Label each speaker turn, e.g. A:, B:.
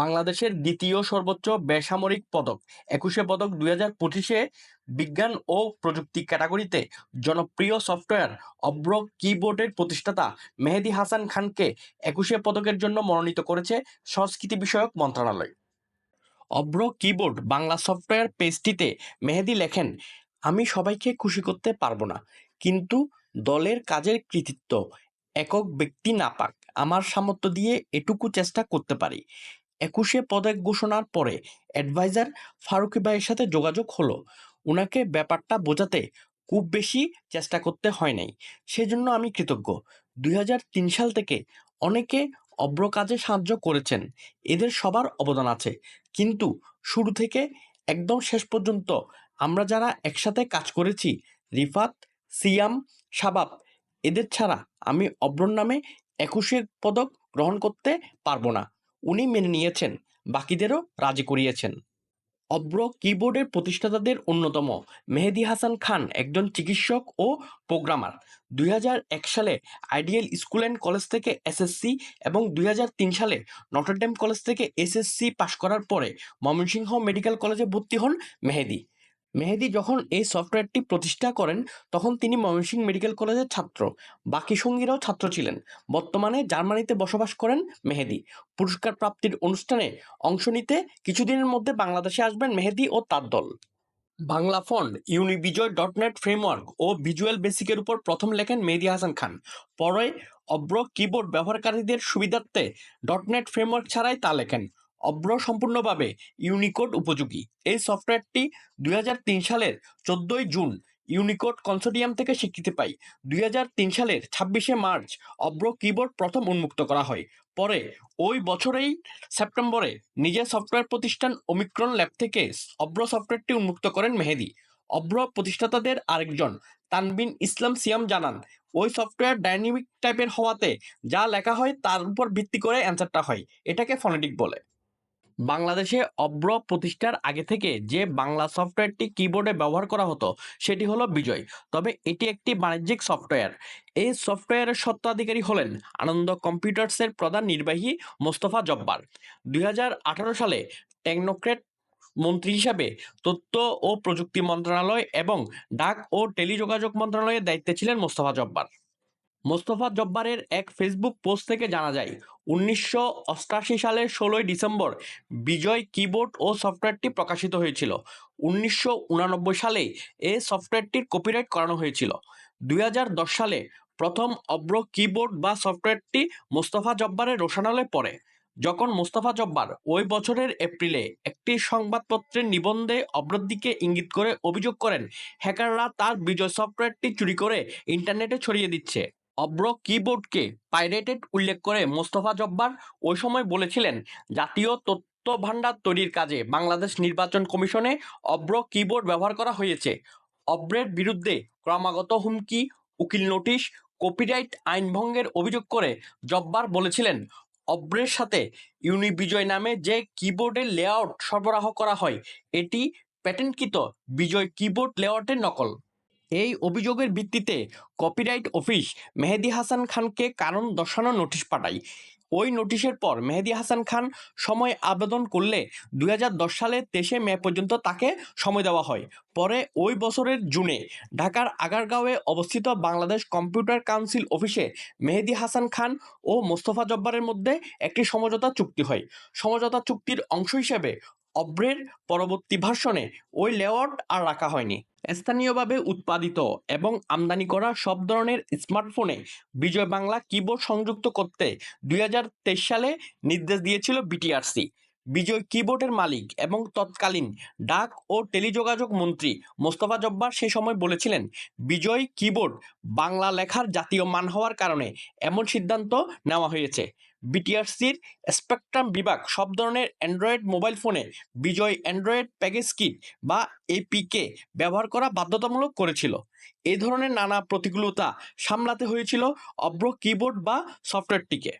A: বাংলাদেশের দ্বিতীয় সর্বোচ্চ বেসামরিক পদক একুশে পদক দুই হাজার পঁচিশে বিজ্ঞান ও প্রযুক্তি ক্যাটাগরিতে জনপ্রিয় সফটওয়্যার অব্র কিবোর্ডের প্রতিষ্ঠাতা মেহেদি হাসান খানকে একুশে পদকের জন্য মনোনীত করেছে সংস্কৃতি বিষয়ক মন্ত্রণালয়
B: অব্র কিবোর্ড বাংলা সফটওয়্যার পেজটিতে মেহেদি লেখেন আমি সবাইকে খুশি করতে পারবো না কিন্তু দলের কাজের কৃতিত্ব একক ব্যক্তি না পাক আমার সামর্থ্য দিয়ে এটুকু চেষ্টা করতে পারি একুশে পদক ঘোষণার পরে অ্যাডভাইজার ফারুকি ভাইয়ের সাথে যোগাযোগ হলো ওনাকে ব্যাপারটা বোঝাতে খুব বেশি চেষ্টা করতে হয় নাই সেজন্য আমি কৃতজ্ঞ দুই সাল থেকে অনেকে অব্র কাজে সাহায্য করেছেন এদের সবার অবদান আছে কিন্তু শুরু থেকে একদম শেষ পর্যন্ত আমরা যারা একসাথে কাজ করেছি রিফাত সিয়াম শাবাব এদের ছাড়া আমি অব্রর নামে একুশে পদক গ্রহণ করতে পারবো না উনি মেনে নিয়েছেন বাকিদেরও রাজি করিয়েছেন
A: অব্র কিবোর্ডের প্রতিষ্ঠাতাদের অন্যতম মেহেদি হাসান খান একজন চিকিৎসক ও প্রোগ্রামার দুই সালে আইডিয়াল স্কুল অ্যান্ড কলেজ থেকে এসএসসি এবং দুই সালে নটরডেম কলেজ থেকে এসএসসি পাশ করার পরে ময়মনসিংহ মেডিকেল কলেজে ভর্তি হন মেহেদি মেহেদি যখন এই সফটওয়্যারটি প্রতিষ্ঠা করেন তখন তিনি ময়মনসিংহ মেডিকেল কলেজের ছাত্র বাকি সঙ্গীরাও ছাত্র ছিলেন বর্তমানে জার্মানিতে বসবাস করেন মেহেদি পুরস্কার প্রাপ্তির অনুষ্ঠানে অংশ নিতে কিছুদিনের মধ্যে বাংলাদেশে আসবেন মেহেদি ও তার দল
C: Bangla font Unibijoy dot net framework ও ভিজুয়াল বেসিকের উপর প্রথম লেখেন মেহেদি হাসান খান পরে অব্র কিবোর্ড ব্যবহারকারীদের সুবিধার্থে ডট নেট ফ্রেমওয়ার্ক ছাড়াই তা লেখেন অব্র সম্পূর্ণভাবে ইউনিকোড উপযোগী এই সফটওয়্যারটি দুই সালের চোদ্দোই জুন ইউনিকোড কনসোডিয়াম থেকে স্বীকৃতি পায় দুই সালের ছাব্বিশে মার্চ অব্র কিবোর্ড প্রথম উন্মুক্ত করা হয় পরে ওই বছরেই সেপ্টেম্বরে নিজের সফটওয়্যার প্রতিষ্ঠান ওমিক্রন ল্যাব থেকে অব্র সফটওয়্যারটি উন্মুক্ত করেন মেহেদি অব্র প্রতিষ্ঠাতাদের আরেকজন তানবিন ইসলাম সিয়াম জানান ওই সফটওয়্যার ডাইনামিক টাইপের হওয়াতে যা লেখা হয় তার উপর ভিত্তি করে অ্যান্সারটা হয় এটাকে ফনেটিক বলে
D: বাংলাদেশে অব্র প্রতিষ্ঠার আগে থেকে যে বাংলা সফটওয়্যারটি কিবোর্ডে ব্যবহার করা হতো সেটি হলো বিজয় তবে এটি একটি বাণিজ্যিক সফটওয়্যার এই সফটওয়্যারের স্বত্বাধিকারী হলেন আনন্দ কম্পিউটার্সের প্রধান নির্বাহী মোস্তফা জব্বার দুই সালে টেকনোক্রেট মন্ত্রী হিসাবে তথ্য ও প্রযুক্তি মন্ত্রণালয় এবং ডাক ও টেলিযোগাযোগ মন্ত্রণালয়ের দায়িত্বে ছিলেন মোস্তফা জব্বার
E: মোস্তফা জব্বারের এক ফেসবুক পোস্ট থেকে জানা যায় উনিশশো সালের ষোলোই ডিসেম্বর বিজয় কিবোর্ড ও সফটওয়্যারটি প্রকাশিত হয়েছিল উনিশশো সালে এ সফটওয়্যারটির কপিরাইট করানো হয়েছিল দুই সালে প্রথম অব্র কিবোর্ড বা সফটওয়্যারটি মোস্তফা জব্বারের রোশানালে পড়ে যখন মোস্তফা জব্বার ওই বছরের এপ্রিলে একটি সংবাদপত্রের নিবন্ধে অব্রত ইঙ্গিত করে অভিযোগ করেন হ্যাকাররা তার বিজয় সফটওয়্যারটি চুরি করে ইন্টারনেটে ছড়িয়ে দিচ্ছে অব্র কিবোর্ডকে পাইরেটেড উল্লেখ করে মোস্তফা জব্বার ওই সময় বলেছিলেন জাতীয় তথ্য ভাণ্ডার তৈরির কাজে বাংলাদেশ নির্বাচন কমিশনে অব্র কিবোর্ড ব্যবহার করা হয়েছে অব্রের বিরুদ্ধে ক্রমাগত হুমকি উকিল নোটিশ কপিরাইট আইন ভঙ্গের অভিযোগ করে জব্বার বলেছিলেন অব্রের সাথে ইউনি বিজয় নামে যে কিবোর্ডের লেআউট সরবরাহ করা হয় এটি প্যাটেন্টকৃত বিজয় কিবোর্ড লেআউটের নকল
F: এই অভিযোগের ভিত্তিতে কপিরাইট অফিস মেহেদি হাসান খানকে কারণ দর্শানো নোটিশ পাঠায় ওই নোটিশের পর মেহেদি হাসান খান সময় আবেদন করলে দুই সালে তেইশে মে পর্যন্ত তাকে সময় দেওয়া হয় পরে ওই বছরের জুনে ঢাকার আগারগাঁওয়ে অবস্থিত বাংলাদেশ কম্পিউটার কাউন্সিল অফিসে মেহেদি হাসান খান ও মোস্তফা জব্বারের মধ্যে একটি সমঝোতা চুক্তি হয় সমঝোতা চুক্তির অংশ হিসেবে অব্রের পরবর্তী ভাষণে ওই লেআউট আর রাখা হয়নি
G: স্থানীয়ভাবে উৎপাদিত এবং আমদানি করা সব ধরনের স্মার্টফোনে বিজয় বাংলা কিবোর্ড সংযুক্ত করতে দুই সালে নির্দেশ দিয়েছিল বিটিআরসি বিজয় কিবোর্ডের মালিক এবং তৎকালীন ডাক ও টেলিযোগাযোগ মন্ত্রী মোস্তফা জব্বার সে সময় বলেছিলেন বিজয় কিবোর্ড বাংলা লেখার জাতীয় মান হওয়ার কারণে এমন সিদ্ধান্ত নেওয়া হয়েছে বিটিআরসির স্পেকট্রাম বিভাগ সব ধরনের অ্যান্ড্রয়েড মোবাইল ফোনে বিজয় অ্যান্ড্রয়েড প্যাকেজ কিট বা এপিকে ব্যবহার করা বাধ্যতামূলক করেছিল এ ধরনের নানা প্রতিকূলতা সামলাতে হয়েছিল অব্র কিবোর্ড বা সফটওয়্যারটিকে